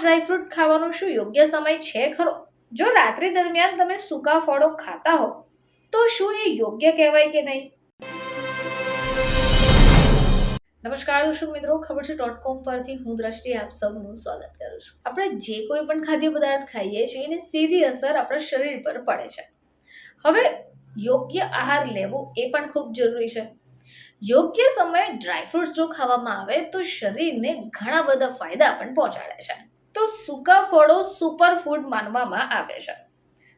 Dry fruit ખાવાનો શું યોગ્ય સમય છે ખરો? જો રાત્રિ દરમિયાન તમે સૂકા ફળો ખાતા હો, તો શું એ યોગ્ય કહેવાય કે નહીં? નમસ્કાર દર્શક મિત્રો, ખબર છે ડોટ કોમ પરથી હું દ્રષ્ટિ આપ સૌનું સ્વાગત કરું છું. આપણે જે કોઈ પણ ખાદ્ય પદાર્થ ખાઈએ છીએ, એની સીધી અસર આપણા શરીર પર પડે છે. હવે યોગ્ય આહાર લેવો એ પણ ખૂબ જરૂરી છે. યોગ્ય સમયે ડ્રાયફ્રૂટ્સ જો ખાવામાં આવે, તો શરીરને ઘણા બધા ફાયદા પણ પહોંચાડે છે. તો સૂકા ફળો સુપર ફૂડ માનવામાં આવે છે.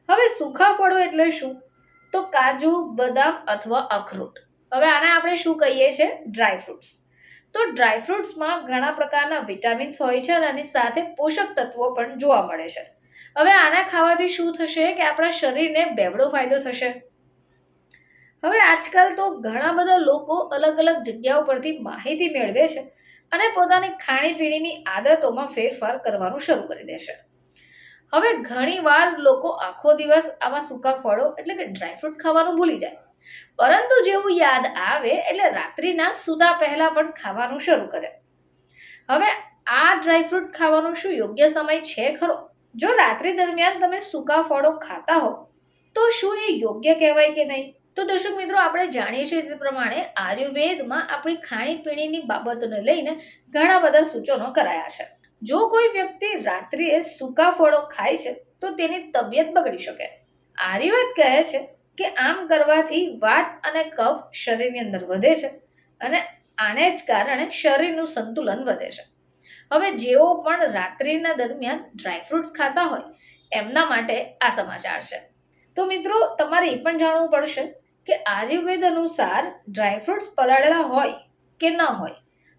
હવે સૂકા ફળો એટલે શું? તો કાજુ, બદામ અથવા અખરોટ. હવે આને આપણે શું કહીએ છીએ? ડ્રાયફ્રૂટ્સ તો ડ્રાયફ્રૂટ્સમાં ઘણા પ્રકારના વિટામિન્સ હોય છે અને આની સાથે પોષક તત્વો પણ જોવા મળે છે. હવે આના ખાવાથી શું થશે કે આપણા શરીરને બેવડો ફાયદો થશે? હવે આજકાલ તો ઘણા બધા લોકો અલગ અલગ જગ્યાઓ પરથી માહિતી મેળવે છે. અને પોતાની ખાણીપીણીની આદતોમાં ફેરફાર કરવાનું શરૂ કરી દેશે. હવે ઘણીવાર લોકો આખો દિવસ આવા સૂકા ફળો એટલે કે ડ્રાયફ્રૂટ ખાવાનું ભૂલી જાય. પરંતુ જેવું યાદ આવે એટલે રાત્રિના સુતા પહેલા પણ ખાવાનું શરૂ કરે. હવે આ ડ્રાયફ્રૂટ ખાવાનો શું યોગ્ય સમય છે ખરો? જો રાત્રિ દરમિયાન તમે સૂકા ફળો ખાતા હો, તો શું એ યોગ્ય કહેવાય કે નહીં? તો દર્શક મિત્રો, આપણે જાણીએ છીએ તે પ્રમાણે આયુર્વેદમાં આપણી ખાણીપીણીની બાબતોને લઈને ઘણા બધા સૂચનો કરાયા છે. જો કોઈ વ્યક્તિ રાત્રિએ સૂકા ફળો ખાય છે, તો તેની તબિયત બગડી શકે. આયુર્વેદ કહે છે કે આમ કરવાથી વાત અને કફ શરીરની અંદર વધે છે અને આને જ કારણે શરીરનું સંતુલન વધે છે. હવે જેઓ પણ રાત્રિના દરમિયાન ડ્રાયફ્રૂટ્સ ખાતા હોય, એમના માટે આ સમાચાર છે. તો મિત્રો, તમારે એ પણ જાણવું પડશે કે આયુર્વેદ અનુસાર ડ્રાયફ્રૂટ્સ પલાળેલા હોય કે ન હોય,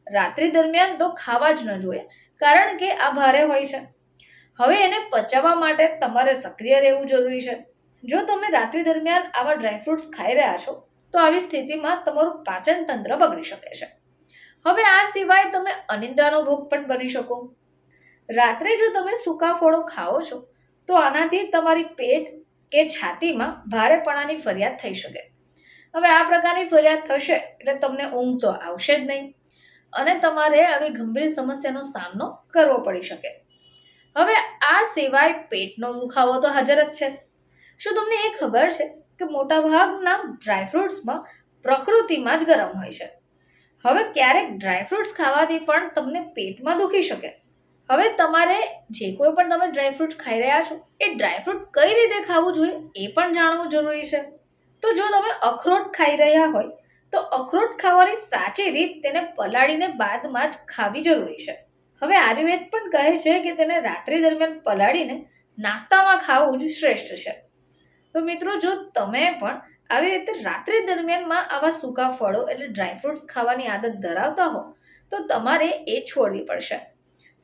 રાત્રિ દરમિયાન તો ખાવા જ ન જોઈએ, કારણ કે આ ભારે હોય છે. હવે એને પચાવવા માટે તમારે સક્રિય રહેવું જરૂરી છે. જો તમે રાત્રિ દરમિયાન આવા ડ્રાયફ્રૂટ્સ ખાઈ રહ્યા છો, તો આવી સ્થિતિમાં તમારું પાચન તંત્ર બગડી શકે છે. હવે આ સિવાય તમે અનિદ્રાનો ભોગ પણ બની શકો. રાત્રે જો તમે સૂકા ફળો ખાઓ છો, તો આનાથી તમારી પેટ કે છાતીમાં ભારેપણાની ફરિયાદ થઈ શકે. હવે આ પ્રકારની ફરિયાદ થશે એટલે તમને ઊંઘ તો આવશે જ નહીં. અને તમારે આવી ગંભીર સમસ્યાનો સામનો કરવો પડી શકે. હવે આ સિવાય પેટનો દુખાવો તો હાજર જ છે. શું તમને એ ખબર છે કે મોટાભાગના ડ્રાયફ્રૂટ્સમાં પ્રકૃતિમાં જ ગરમ હોય છે? હવે ક્યારેક ડ્રાયફ્રૂટ્સ ખાવાથી પણ તમને પેટમાં દુખી શકે. હવે તમારે જે કોઈ પણ તમે ડ્રાયફ્રૂટ્સ ખાઈ રહ્યા છો, એ ડ્રાયફ્રૂટ કઈ રીતે ખાવું જોઈએ એ પણ જાણવું જરૂરી છે. તો જો તમે અખરોટ ખાઈ રહ્યા હોય, તો અખરોટ ખાવાની સાચી રીત તેને પલાળીને બાદમાં જ ખાવી જરૂરી છે. હવે આયુર્વેદ પણ કહે છે કે તેને રાત્રિ દરમિયાન પલાળીને નાસ્તામાં ખાવું જ શ્રેષ્ઠ છે. તો મિત્રો, જો તમે પણ આવી રીતે રાત્રિ દરમિયાનમાં આવા સૂકા ફળો એટલે ડ્રાયફ્રૂટ્સ ખાવાની આદત ધરાવતા હો, તો તમારે એ છોડવી પડશે.